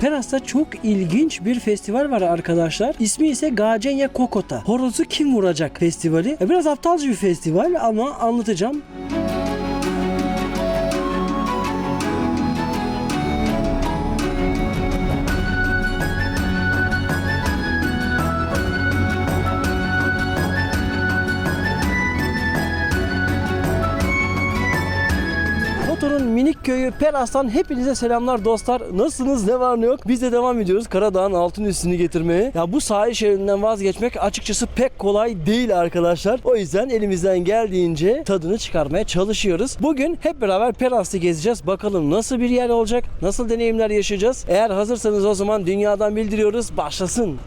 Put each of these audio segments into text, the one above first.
Peras'ta çok ilginç bir festival var arkadaşlar. İsmi ise Gacenya Kokota. Horozu kim vuracak festivali. E, Biraz aptalca bir festival ama anlatacağım. Kotor'un köyü Peras'tan hepinize selamlar dostlar. Nasılsınız? Ne var ne yok? Biz de devam ediyoruz Karadağ'ın altın üstünü getirmeye. Ya bu sahil şeridinden vazgeçmek açıkçası pek kolay değil arkadaşlar. O yüzden elimizden geldiğince tadını çıkarmaya çalışıyoruz. Bugün hep beraber Peras'ı gezeceğiz. Bakalım nasıl bir yer olacak? Nasıl deneyimler yaşayacağız? Eğer hazırsanız o zaman dünyadan bildiriyoruz. Başlasın.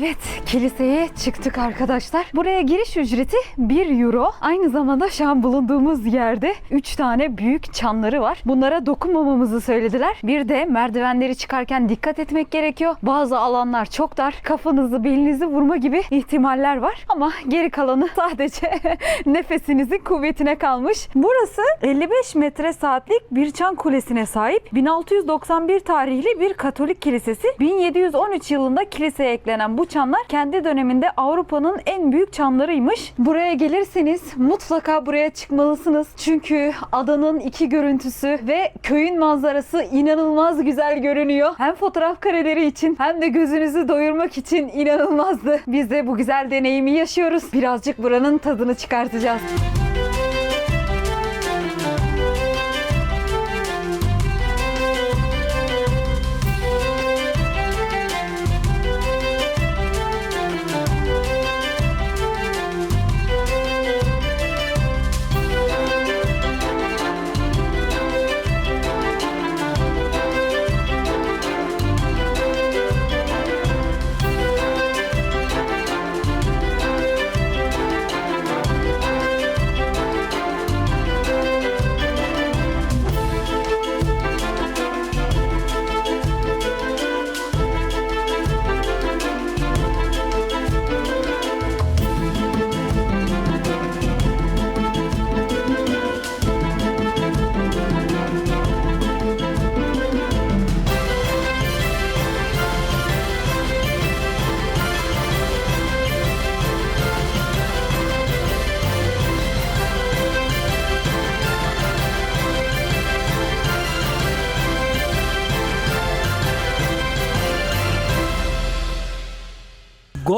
Evet, kiliseye çıktık arkadaşlar. Buraya giriş ücreti 1 euro. Aynı zamanda şu an bulunduğumuz yerde 3 tane büyük çanları var. Bunlara dokunmamamızı söylediler. Bir de merdivenleri çıkarken dikkat etmek gerekiyor. Bazı alanlar çok dar. Kafanızı, belinizi vurma gibi ihtimaller var. Ama geri kalanı sadece nefesinizin kuvvetine kalmış. Burası 55 metre saatlik bir çan kulesine sahip. 1691 tarihli bir Katolik kilisesi. 1713 yılında kiliseye eklenen bu çanlar kendi döneminde Avrupa'nın en büyük çanlarıymış. Buraya gelirseniz mutlaka buraya çıkmalısınız. Çünkü adanın iki görüntüsü ve köyün manzarası inanılmaz güzel görünüyor. Hem fotoğraf kareleri için hem de gözünüzü doyurmak için inanılmazdı. Biz de bu güzel deneyimi yaşıyoruz. Birazcık buranın tadını çıkartacağız.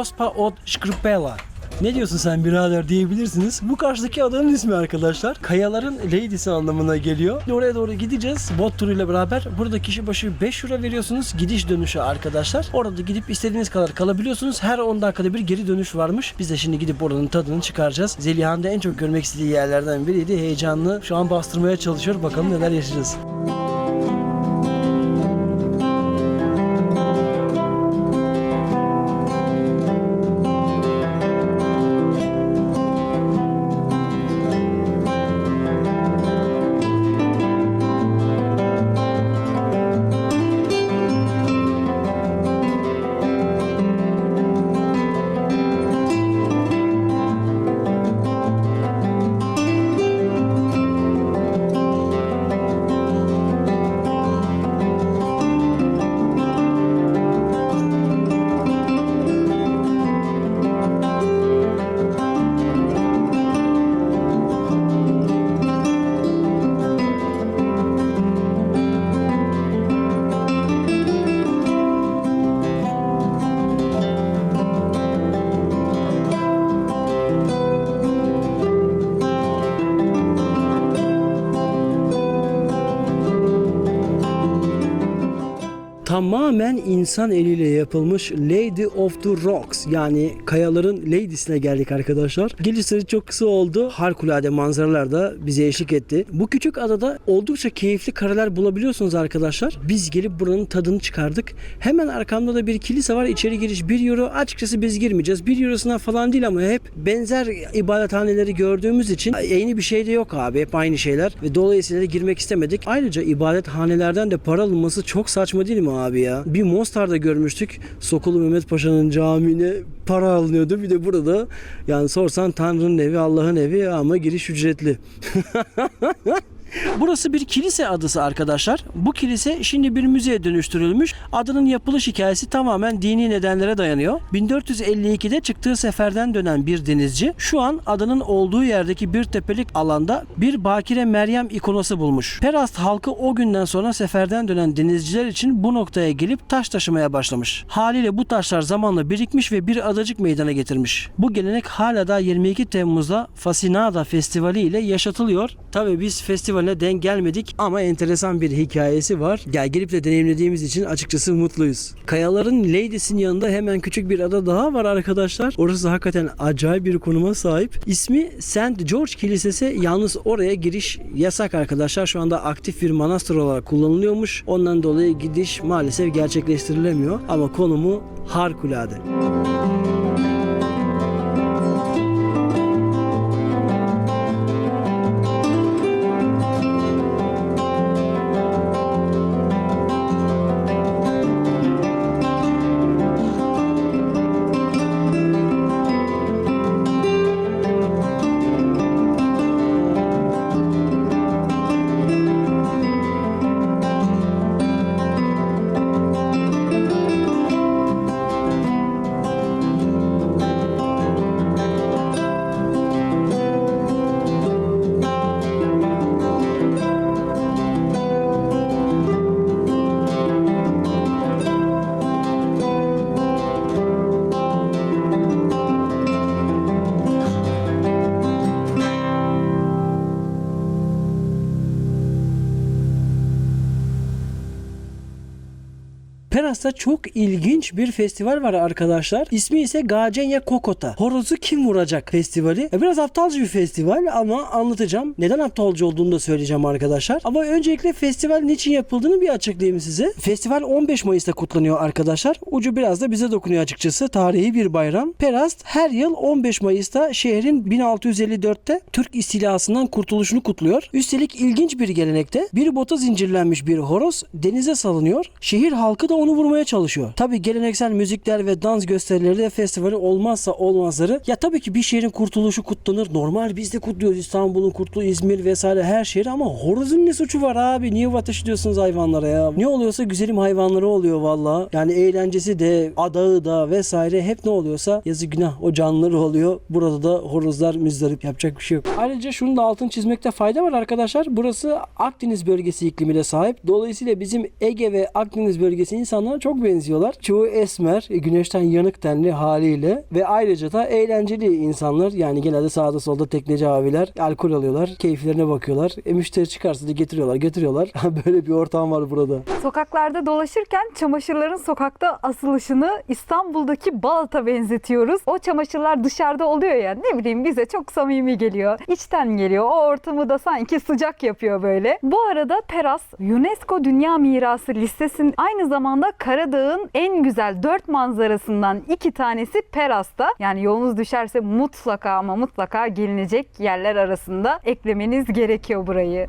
Gospa od Škrpela. Ne diyorsun sen birader diyebilirsiniz. Bu karşıdaki adanın ismi arkadaşlar. Kayaların Lady'si anlamına geliyor. Oraya doğru gideceğiz. Bot turuyla beraber. Burada kişi başı 5 euro veriyorsunuz. Gidiş dönüşü arkadaşlar. Orada gidip istediğiniz kadar kalabiliyorsunuz. Her 10 dakikada bir geri dönüş varmış. Biz de şimdi gidip oranın tadını çıkaracağız. Zeliha'nın en çok görmek istediği yerlerden biriydi. Heyecanlı. Şu an bastırmaya çalışıyor. Bakalım neler yaşayacağız. Tamamen insan eliyle yapılmış Lady of the Rocks yani kayaların Lady'sine geldik arkadaşlar. Geliş süreci çok kısa oldu. Harikulade manzaralar da bize eşlik etti. Bu küçük adada oldukça keyifli kareler bulabiliyorsunuz arkadaşlar. Biz gelip buranın tadını çıkardık. Hemen arkamda da bir kilise var. İçeri giriş 1 euro. Açıkçası biz girmeyeceğiz. 1 eurosuna falan değil ama hep benzer ibadethaneleri gördüğümüz için yeni bir şey de yok abi. Hep aynı şeyler ve dolayısıyla girmek istemedik. Ayrıca ibadethanelerden de para alınması çok saçma değil mi abi ya? Bir Mostar'da görmüştük. Sokulu Mehmet Paşa'nın camiine para alınıyordu. Bir de burada yani sorsan Tanrı'nın evi, Allah'ın evi ama giriş ücretli. Burası bir kilise adası arkadaşlar. Bu kilise şimdi bir müzeye dönüştürülmüş. Adının yapılış hikayesi tamamen dini nedenlere dayanıyor. 1452'de çıktığı seferden dönen bir denizci şu an adanın olduğu yerdeki bir tepelik alanda bir Bakire Meryem ikonosu bulmuş. Perast halkı o günden sonra seferden dönen denizciler için bu noktaya gelip taş taşımaya başlamış. Haliyle bu taşlar zamanla birikmiş ve bir adacık meydana getirmiş. Bu gelenek hala da 22 Temmuz'da Fasinada Festivali ile yaşatılıyor. Tabii biz festivaline denk gelmedik ama enteresan bir hikayesi var. Gel gelip de deneyimlediğimiz için açıkçası mutluyuz. Kayaların Lady's'in yanında hemen küçük bir ada daha var arkadaşlar. Orası hakikaten acayip bir konuma sahip. İsmi St. George Kilisesi. Yalnız oraya giriş yasak arkadaşlar. Şu anda aktif bir manastır olarak kullanılıyormuş. Ondan dolayı gidiş maalesef gerçekleştirilemiyor. Ama konumu harikulade. Peras'ta çok ilginç bir festival var arkadaşlar. İsmi ise Gacenya Kokota. Horozu kim vuracak festivali. E, Biraz aptalca bir festival ama anlatacağım. Neden aptalca olduğunu da söyleyeceğim arkadaşlar. Ama öncelikle festival niçin yapıldığını bir açıklayayım size. Festival 15 Mayıs'ta kutlanıyor arkadaşlar. Ucu biraz da bize dokunuyor açıkçası. Tarihi bir bayram. Perast her yıl 15 Mayıs'ta şehrin 1654'te Türk istilasından kurtuluşunu kutluyor. Üstelik ilginç bir gelenekte bir bota zincirlenmiş bir horoz denize salınıyor. Şehir halkı da onu vurmaya çalışıyor. Tabi geleneksel müzikler ve dans gösterileri de festivali olmazsa olmazları. Ya tabii ki bir şehrin kurtuluşu kutlanır. Normal biz de kutluyoruz İstanbul'un kurtuluğu, İzmir vesaire her şehir ama horozun ne suçu var abi? Niye ateş ediyorsunuz hayvanlara ya? Ne oluyorsa güzelim hayvanları oluyor valla. Yani eğlencesi de, adağı da vesaire hep ne oluyorsa yazı günah o canlıları oluyor. Burada da horozlar müzdarip yapacak bir şey yok. Ayrıca şunu da altın çizmekte fayda var arkadaşlar. Burası Akdeniz bölgesi iklimine sahip. Dolayısıyla bizim Ege ve Akdeniz bölgesi insanlara çok benziyorlar. Çoğu esmer, e, güneşten yanık tenli haliyle ve ayrıca da eğlenceli insanlar. Yani genelde sağda solda tekneci abiler alkol alıyorlar, keyiflerine bakıyorlar. E, müşteri çıkarsa da getiriyorlar, getiriyorlar. Böyle bir ortam var burada. Sokaklarda dolaşırken çamaşırların sokakta asılışını İstanbul'daki Balat'a benzetiyoruz. O çamaşırlar dışarıda oluyor ya ne bileyim bize çok samimi geliyor. İçten geliyor. O ortamı da sanki sıcak yapıyor böyle. Bu arada Peras UNESCO Dünya Mirası listesinin aynı zamanda Karadağ'ın en güzel dört manzarasından iki tanesi Peras'ta. Yani yolunuz düşerse mutlaka ama mutlaka gelinecek yerler arasında eklemeniz gerekiyor burayı.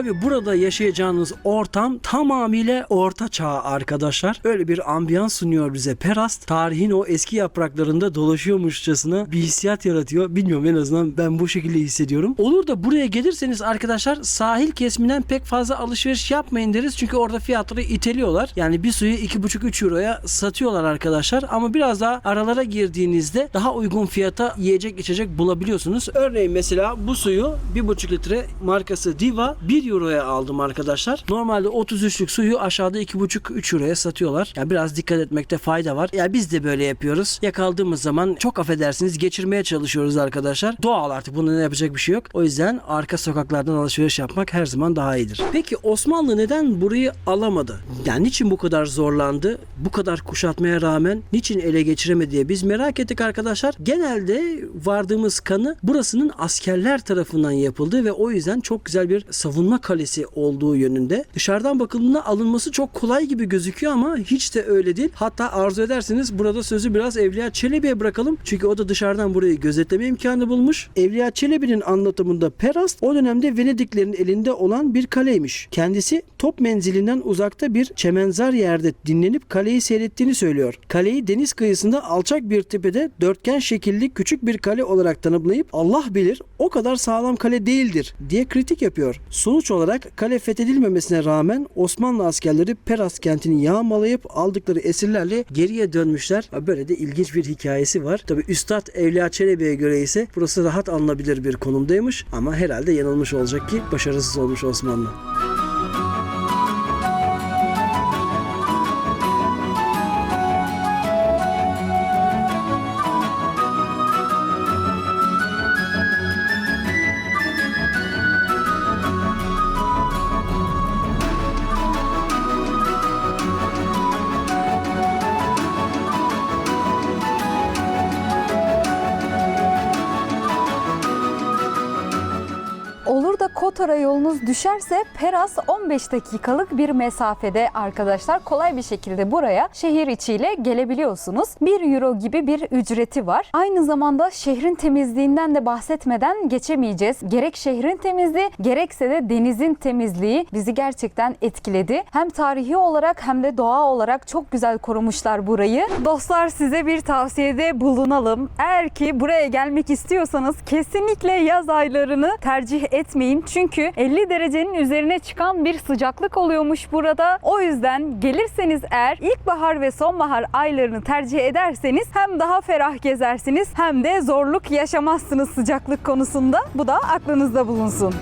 Tabi burada yaşayacağınız ortam tamamıyla orta çağ arkadaşlar. Öyle bir ambiyans sunuyor bize Perast. Tarihin o eski yapraklarında dolaşıyormuşçasına bir hissiyat yaratıyor. Bilmiyorum en azından ben bu şekilde hissediyorum. Olur da buraya gelirseniz arkadaşlar sahil kesiminden pek fazla alışveriş yapmayın deriz. Çünkü orada fiyatları iteliyorlar. Yani bir suyu 2,5-3 euroya satıyorlar arkadaşlar. Ama biraz daha aralara girdiğinizde daha uygun fiyata yiyecek içecek bulabiliyorsunuz. Örneğin mesela bu suyu 1,5 litre markası Diva 1 euroya aldım arkadaşlar. Normalde 33'lük suyu aşağıda 2,5-3 euroya satıyorlar. Yani biraz dikkat etmekte fayda var. Ya biz de böyle yapıyoruz. Yakaldığımız zaman çok affedersiniz geçirmeye çalışıyoruz arkadaşlar. Doğal artık bunda ne yapacak bir şey yok. O yüzden arka sokaklardan alışveriş yapmak her zaman daha iyidir. Peki Osmanlı neden burayı alamadı? Yani niçin bu kadar zorlandı? Bu kadar kuşatmaya rağmen niçin ele geçiremedi diye biz merak ettik arkadaşlar. Genelde vardığımız kanı burasının askerler tarafından yapıldığı ve o yüzden çok güzel bir savunma kalesi olduğu yönünde. Dışarıdan bakıldığında alınması çok kolay gibi gözüküyor ama hiç de öyle değil. Hatta arzu ederseniz burada sözü biraz Evliya Çelebi'ye bırakalım. Çünkü o da dışarıdan burayı gözetleme imkanı bulmuş. Evliya Çelebi'nin anlatımında Perast o dönemde Venediklerin elinde olan bir kaleymiş. Kendisi top menzilinden uzakta bir çemenzar yerde dinlenip kaleyi seyrettiğini söylüyor. Kaleyi deniz kıyısında alçak bir tepede dörtgen şekilli küçük bir kale olarak tanımlayıp Allah bilir o kadar sağlam kale değildir diye kritik yapıyor. Sonuç olarak kale fethedilmemesine rağmen Osmanlı askerleri Peras kentini yağmalayıp aldıkları esirlerle geriye dönmüşler. Böyle de ilginç bir hikayesi var. Tabi Üstad Evliya Çelebi'ye göre ise burası rahat alınabilir bir konumdaymış ama herhalde yanılmış olacak ki başarısız olmuş Osmanlı. Düşerse Peras 15 dakikalık bir mesafede arkadaşlar. Kolay bir şekilde buraya şehir içiyle gelebiliyorsunuz. 1 euro gibi bir ücreti var. Aynı zamanda şehrin temizliğinden de bahsetmeden geçemeyeceğiz. Gerek şehrin temizliği gerekse de denizin temizliği bizi gerçekten etkiledi. Hem tarihi olarak hem de doğa olarak çok güzel korumuşlar burayı. Dostlar size bir tavsiyede bulunalım. Eğer ki buraya gelmek istiyorsanız kesinlikle yaz aylarını tercih etmeyin. Çünkü 50 derecenin üzerine çıkan bir sıcaklık oluyormuş burada. O yüzden gelirseniz eğer ilkbahar ve sonbahar aylarını tercih ederseniz hem daha ferah gezersiniz hem de zorluk yaşamazsınız sıcaklık konusunda. Bu da aklınızda bulunsun.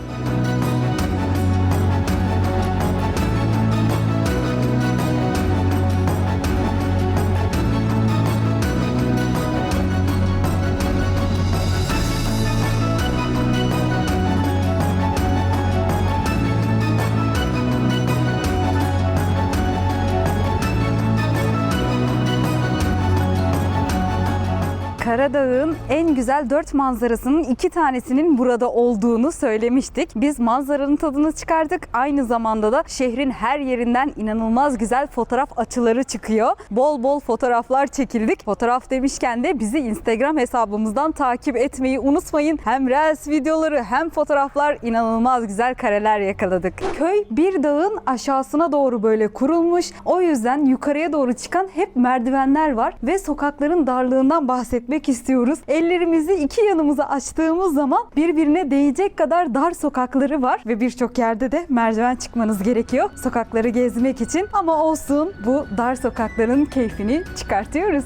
Karadağ'ın en güzel dört manzarasının iki tanesinin burada olduğunu söylemiştik. Biz manzaranın tadını çıkardık. Aynı zamanda da şehrin her yerinden inanılmaz güzel fotoğraf açıları çıkıyor. Bol bol fotoğraflar çekildik. Fotoğraf demişken de bizi Instagram hesabımızdan takip etmeyi unutmayın. Hem Reels videoları hem fotoğraflar inanılmaz güzel kareler yakaladık. Köy bir dağın aşağısına doğru böyle kurulmuş. O yüzden yukarıya doğru çıkan hep merdivenler var ve sokakların darlığından bahsetmek istiyoruz. Ellerimizi iki yanımıza açtığımız zaman birbirine değecek kadar dar sokakları var ve birçok yerde de merdiven çıkmanız gerekiyor sokakları gezmek için. Ama olsun bu dar sokakların keyfini çıkartıyoruz.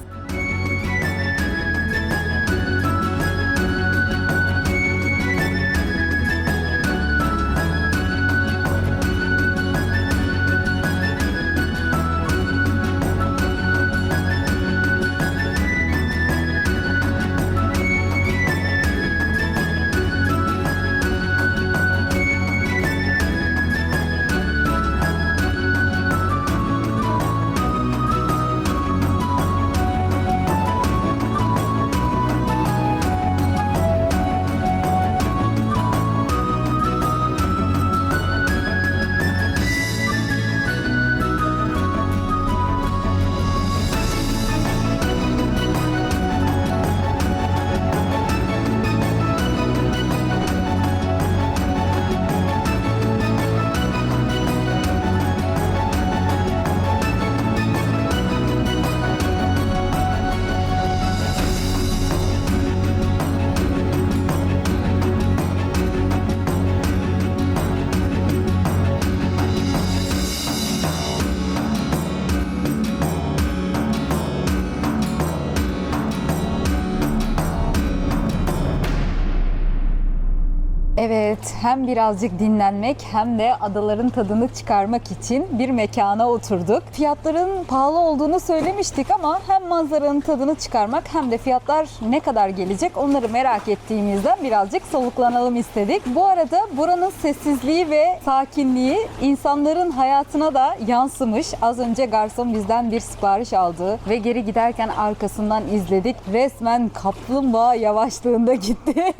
Evet, hem birazcık dinlenmek hem de adaların tadını çıkarmak için bir mekana oturduk. Fiyatların pahalı olduğunu söylemiştik ama hem manzaranın tadını çıkarmak hem de fiyatlar ne kadar gelecek onları merak ettiğimizden birazcık soluklanalım istedik. Bu arada buranın sessizliği ve sakinliği insanların hayatına da yansımış. Az önce garson bizden bir sipariş aldı ve geri giderken arkasından izledik. Resmen kaplumbağa yavaşlığında gitti.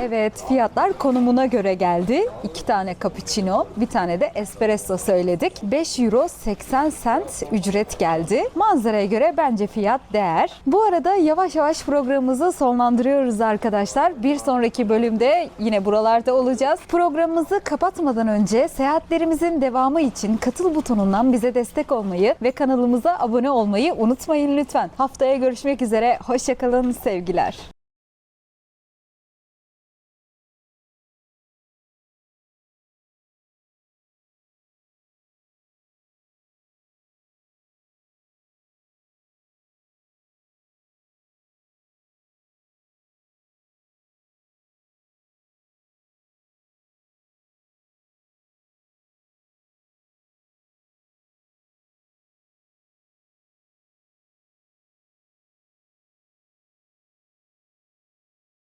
Evet fiyatlar konumuna göre geldi. İki tane cappuccino, bir tane de espresso söyledik. 5 euro 80 cent ücret geldi. Manzaraya göre bence fiyat değer. Bu arada yavaş yavaş programımızı sonlandırıyoruz arkadaşlar. Bir sonraki bölümde yine buralarda olacağız. Programımızı kapatmadan önce seyahatlerimizin devamı için katıl butonundan bize destek olmayı ve kanalımıza abone olmayı unutmayın lütfen. Haftaya görüşmek üzere. Hoşçakalın sevgiler.